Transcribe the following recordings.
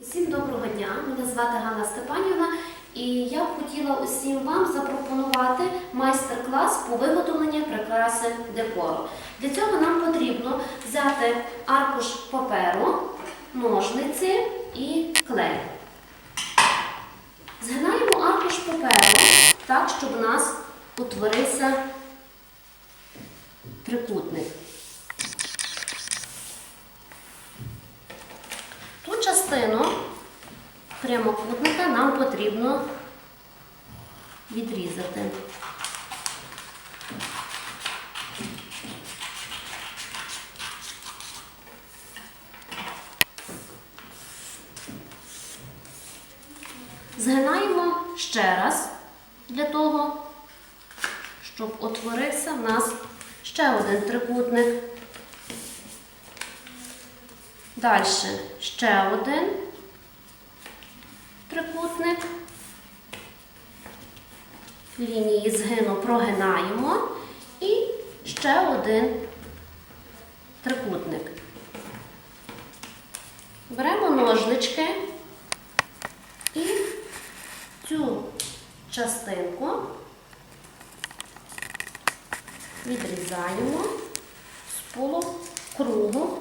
Всім доброго дня! Мене звати Ганна Степанівна, і я б хотіла усім вам запропонувати майстер-клас по виготовленню прикраси декору. Для цього нам потрібно взяти аркуш паперу, ножниці і клей. Згинаємо аркуш паперу так, щоб у нас утворився трикутник. Ту частину прямокутника нам потрібно відрізати. Згинаємо ще раз для того, щоб утворився в нас ще один трикутник. Далі ще один трикутник. Лінії згину прогинаємо і ще один трикутник. Беремо ножнички і цю частинку відрізаємо з полукругу.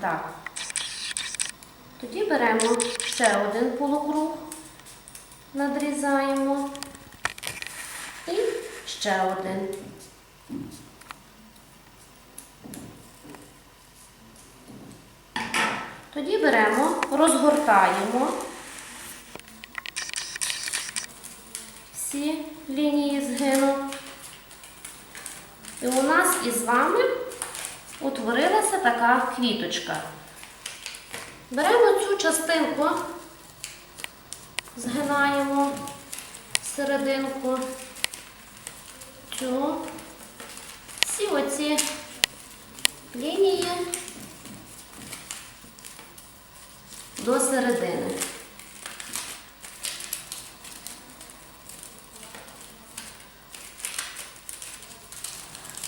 Так. Тоді беремо ще один полукруг, надрізаємо і ще один. Тоді беремо, розгортаємо всі лінії згину. І у нас із вами утворилася така квіточка. Беремо цю частинку, згинаємо серединку, цю, всі оці лінії до середини.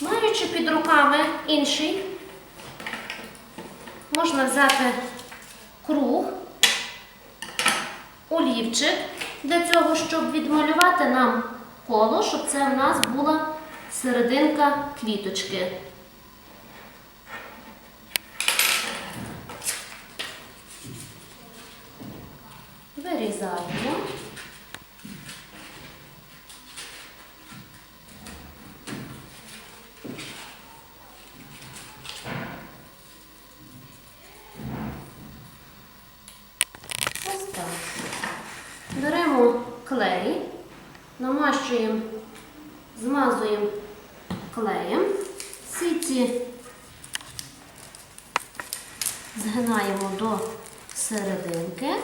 Маючи під руками інший, можна взяти круг, олівчик для цього, щоб відмалювати нам коло, щоб це в нас була серединка квіточки. Вирізаємо. Ось так. Беремо клей, намащуємо, змазуємо клеєм, всі згинаємо до серединки.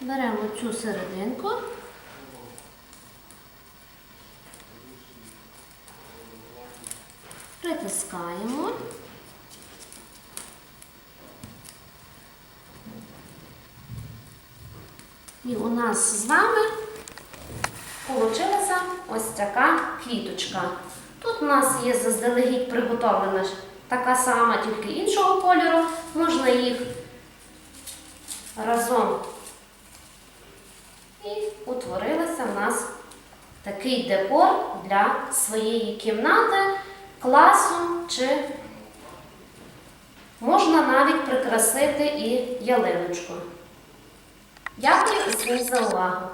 Беремо цю серединку. Притискаємо. І у нас з вами вийшла ось така квіточка. Тут у нас є заздалегідь приготовлена така сама, тільки іншого кольору. Можна їх разом і утворилося в нас такий декор для своєї кімнати, класу, чи можна навіть прикрасити і ялиночку. Дякую всім за увагу!